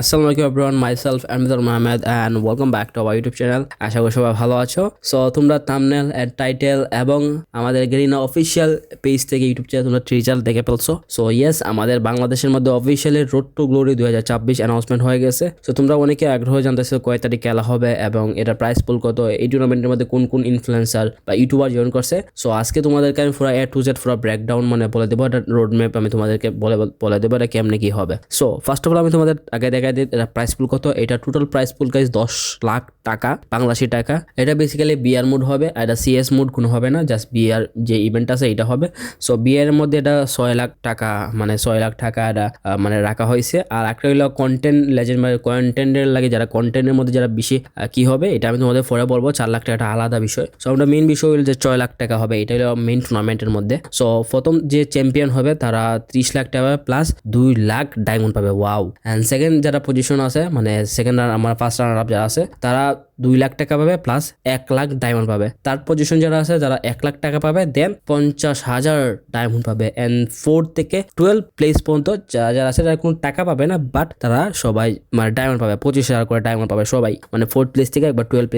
আসসালামু আলাইকুম everyone myself Ahmedur Mahmed and welcome back to our YouTube channel আশা করি সবাই ভালো আছো। সো তোমরা থাম্বনেল এন্ড টাইটেল এবং আমাদের গ্রিনা অফিসিয়াল পেজ থেকে ইউটিউব চ্যানেল তোমরা রেজাল্ট দেখে ফেলছো। সো ইয়েস আমাদের বাংলাদেশের মধ্যে অফিসিয়ালি রোড টু গ্লোরি দুই হাজার ছাব্বিশ অ্যানাউন্সমেন্ট হয়ে গেছে। সো তোমরা অনেকে আগ্রহ জানতেছো কয় তারিখ খেলা হবে এবং এটা প্রাইস পুল কত, এই টুর্নামেন্টের মধ্যে কোন কোন ইনফ্লুয়েন্সার বা ইউটিউবার জয়েন করছে। সো আজকে তোমাদেরকে আমি পুরো এ টু জেড পুরো ব্রেকডাউন মানে বলে দেবো, এটা রোড ম্যাপ আমি তোমাদেরকে বলে বলে দেবো, এটা কেমনে কি হবে। সো ফার্স্ট অফ অল আমি তোমাদের আগে দিই এটা প্রাইস পুল কত? এটা টোটাল প্রাইস পুল গাইজ দশ লাখ টাকা বাংলাদেশি টাকা। এটা বেসিক্যালি বিয়ার মুড হবে, আর এটা সিএস মুড কোনো হবে না জাস্ট বিয়ার যে ইভেন্ট আছে এটা হবে। সো বিয়ারের মধ্যে এটা ছয় লাখ টাকা মানে ছয় লাখ টাকা এটা মানে রাখা হয়েছে। আর একটা হলো কন্টেন্ট লেজেন্ড মানে কন্টেন্টের লাগে যারা কন্টেন্টের মধ্যে যারা বেশি কি হবে, এটা আমি তোমাদের পরে বলব, চার লাখ টাকা আলাদা বিষয়। সো আমরা মেইন বিষয় হলো যে ছয় লাখ টাকা হবে, এটা হলো মেইন টুর্নামেন্টের মধ্যে। সো প্রথম যে চ্যাম্পিয়ন হবে তারা ত্রিশ লাখ টাকা প্লাস দুই লাখ ডায়মন্ড পাবে ওয়াও অ্যান্ড সেকেন্ড যারা পজিশন আছে মানে সেকেন্ড রান আমার ফার্স্ট রানার আপ যারা আছে, তারা দুই লাখ টাকা পাবে প্লাস এক লাখ ডায়মন্ড পাবে। তার পজিশন যারা আছে, যারা এক লাখ টাকা পাবে দেন পঞ্চাশ হাজার ডায়মন্ড পাবে। অ্যান্ড ফোর থেকে টুয়েলভ প্লেস পর্যন্ত যারা যারা আছে তারা কোনো টাকা পাবে না বাট তারা সবাই মানে ডায়মন্ড পাবে। পঁচিশ হাজার করে ডায়মন্ড পাবে সবাই। মানে ফোর্থ প্লেস থেকে একবার টুয়েলভ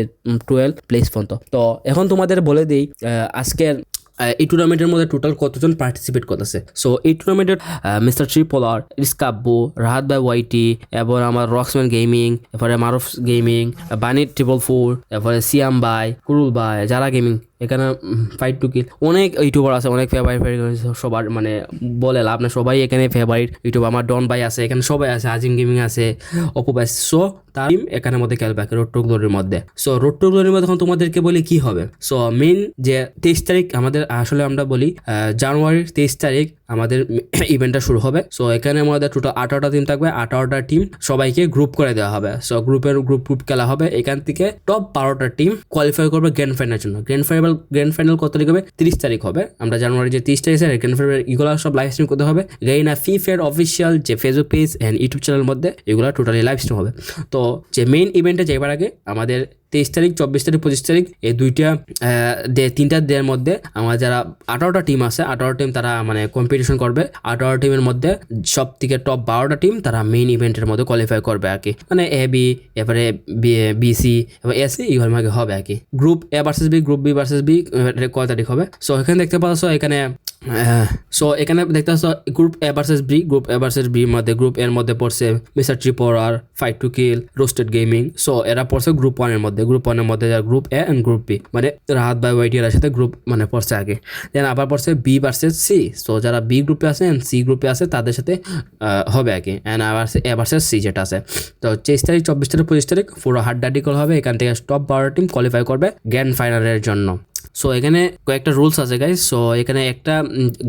টুয়েলভ প্লেস পর্যন্ত। তো এখন তোমাদের বলে দিই আজকের এই টুর্নামেন্টের মধ্যে টোটাল কতজন পার্টিসিপেট করতেছে? সো এই টুর্নামেন্টের মিস্টার ট্রিপোলার রিস্কাব্বু রাহাত বাই ওয়াইটি, এরপর আমার রক্সম্যান গেমিং, এরপরে Maruf gaming bunny triple four এরপরে সিয়াম বাই কুরুল বাই যারা গেমিং এখানে ফাইট টু কিল অনেক ইউটিউবার আছে, অনেক ফেভারিট সবার মানে বলে লাভ না সবাই এখানে ফেভারিট ইউটিউব আমার ডন ভাই আছে, এখানে সবাই আছে আজিম গেমিং আছে অপু ভাই সো তার এখানের মধ্যে খেলবে রোড টু গ্লোরির মধ্যে। সো রোড টু গ্লোরির মধ্যে এখন তোমাদেরকে বলি কি হবে? সো মেন যে তেইশ তারিখ আমাদের, আসলে আমরা বলি জানুয়ারির তেইশ তারিখ আমাদের ইভেন্টটা শুরু হবে। সো এখানে আমাদের টোটাল আঠারোটা টিম থাকবে, আঠারোটা টিম সবাইকে গ্রুপ করে দেওয়া হবে। সো গ্রুপের গ্রুপ গ্রুপ খেলা হবে। এখান থেকে টপ বারোটা টিম কোয়ালিফাই করবে গ্র্যান্ড ফাইনালের জন্য। গ্র্যান্ড ফাইনাল গ্র্যান্ড ফাইনাল কত তারিখ হবে? তিরিশ তারিখ হবে। আমরা জানুয়ারি যে তিরিশ তারিখ গ্র্যান্ড ফাইনাল এগুলো সব লাইভ স্ট্রিম করতে হবে। গেইনা ফেয়ার অফিসিয়াল যে ফেসবুক পেজ অ্যান্ড ইউটিউব চ্যানেলের মধ্যে এগুলো টোটালি লাইভ স্ট্রিম হবে। তো যে মেইন ইভেন্টে যাইবার আগে আমাদের তেইশ তারিখ, চব্বিশ তারিখ, পঁচিশ তারিখ, এই দুইটা তিনটা ডের মধ্যে আমার যারা আঠারোটা টিম আছে আঠারো টিম তারা মানে কম্পিটিশন করবে। আঠারো টিমের মধ্যে সব থেকে টপ বারোটা টিম তারা মেইন ইভেন্টের মধ্যে কোয়ালিফাই করবে আর কি। মানে এ বি এবারে বিসি এবার এসি এইভাবে আগে হবে আর কি। Group A versus B group B versus B কয় তারিখ হবে? সো এখানে দেখতে পাচ্ছ, এখানে সো এখানে দেখতে পাচ্ছ group A versus B group A versus বির মধ্যে গ্রুপ এর মধ্যে পড়ছে mister Tripolar fight to kill roasted gaming so এরা পড়ছে গ্রুপ ওয়ানের মধ্যে গ্রুপ ওয়ানের মধ্যে যারা group A and group B মানে রাহাত বাই এর সাথে গ্রুপ মানে পড়ছে আগে। দেন আবার পড়ছে বি ভার্সেস সি সো যারা বি গ্রুপে আছে অ্যান্ড সি গ্রুপে আছে, তাদের সাথে হবে আর কি অ্যান্ড আবার এ ভার্সেস সি যেটা আছে। তো, তেইশ তারিখ, চব্বিশ তারিখ, পঁচিশ তারিখ, পুরো হাড্ডাডি কল হবে। এখান থেকে টপ বারো টিম কোয়ালিফাই করবে গ্র্যান্ড ফাইনালের জন্য। সো এখানে কয়েকটা রুলস আছে গাইজ সো এখানে একটা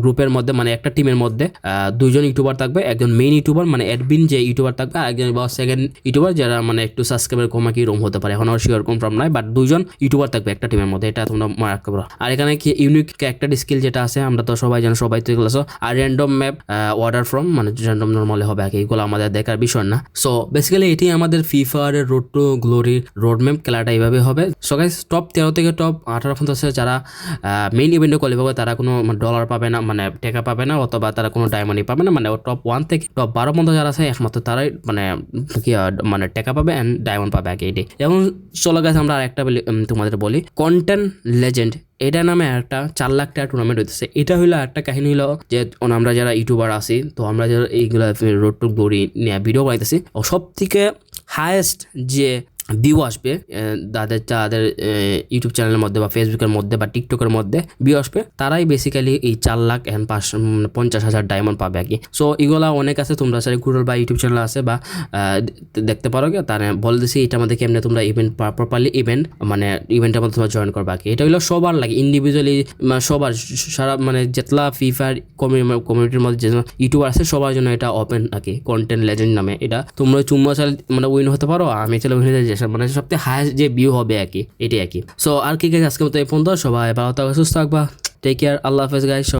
গ্রুপের মধ্যে মানে একটা টিমের মধ্যে আহ, দুইজন ইউটিউবার থাকবে একজন মেইন ইউটিউবার মানে অ্যাডমিন যে ইউটিউবার থাকবে আর একজন বা সেকেন্ড ইউটিউবার যারা মানে একটু সাবস্ক্রাইবার কমা কি রুম হতে পারে। এখন আর শিওর কনফার্ম নয় বাট দুইজন ইউটিউবার থাকবে একটা টিমের মধ্যে এটা তোমরা মনে রাখতে পারো। আর এখানে কি ইউনিক ক্যারেক্টার স্কিল যেটা আছে আমরা তো সবাই জানো সবাই তো এগুলো আর র্যান্ডম ম্যাপ অর্ডার ফ্রম মানে র্যান্ডম নর্মালি হবে কি এগুলো আমাদের দেখার বিষয় না। সো বেসিক্যালি এটি আমাদের ফিফার রোড টু গ্লোরির রোড ম্যাপ খেলাটা এইভাবে হবে। সো গাইজ টপ তেরো থেকে টপ আঠারো পর্যন্ত আছে, যারা মেইন ইভেন্টে কোয়ালিফাই করে তারা কোনো ডলার পাবে না মানে টাকা পাবে না, অথবা তারা কোনো ডায়মন্ডই পাবে না মানে টপ ওয়ান থেকে টপ বারো পর্যন্ত যারা আছে, একমাত্র তারাই মানে কি মানে টাকা পাবে অ্যান্ড ডায়মন্ড পাবে আগে এটি যেমন চলে গেছে আমরা আরেকটা তোমাদের বলি কন্টেন্ট লেজেন্ড এটা নামে একটা চার লাখ টাকা টুর্নামেন্ট হইতেছে। এটা হইল একটা কাহিনী হলো যে আমরা যারা ইউটিউবার আছি, তো আমরা যারা এইগুলো রোড টু গ্লোরি নিয়ে ভিডিও বানাইতেছি, ও সব থেকে হায়েস্ট যে ভিউ আসবে তাদের তাদের ইউটিউব চ্যানেলের মধ্যে বা ফেসবুকের মধ্যে বা টিকটকের মধ্যে ভিউ আসবে। তারাই বেসিক্যালি এই চার লাখ অ্যান্ড পাঁচ পঞ্চাশ হাজার ডায়মন্ড পাবে আর কি। সো এগুলা অনেক আছে, তোমরা সাথে গুগল বা ইউটিউব চ্যানেল আছে বা দেখতে পারো কি তারা বলে দিছি, এটা আমাদের কেমনে তোমরা ইভেন্ট প্রপারলি ইভেন্ট মানে ইভেন্টের মধ্যে তোমরা জয়েন করবা আর কি। এটা হলো সবার লাগে ইন্ডিভিজুয়ালি সবার সারা মানে যেতলা ফ্রি ফায়ার কমিউনিটির মধ্যে যে ইউটিউবার আছে, সবার জন্য এটা ওপেন আর কি কন্টেন্ট লেজেন্ড নামে এটা। তোমরা চুম্বা চাল মানে উইন হতে পারো আমি চাইলে উইন হয়ে হতে যাই মানে সবথেকে হায়েস্ট যে ভিউ হবে আর কি, এটাই আর কি। সো আর কি আজকে মতো এই ফোন তো সবাই ভালো থাকবে, সুস্থ থাকবা টেক কেয়ার আল্লাহ হাফেজ গাইজ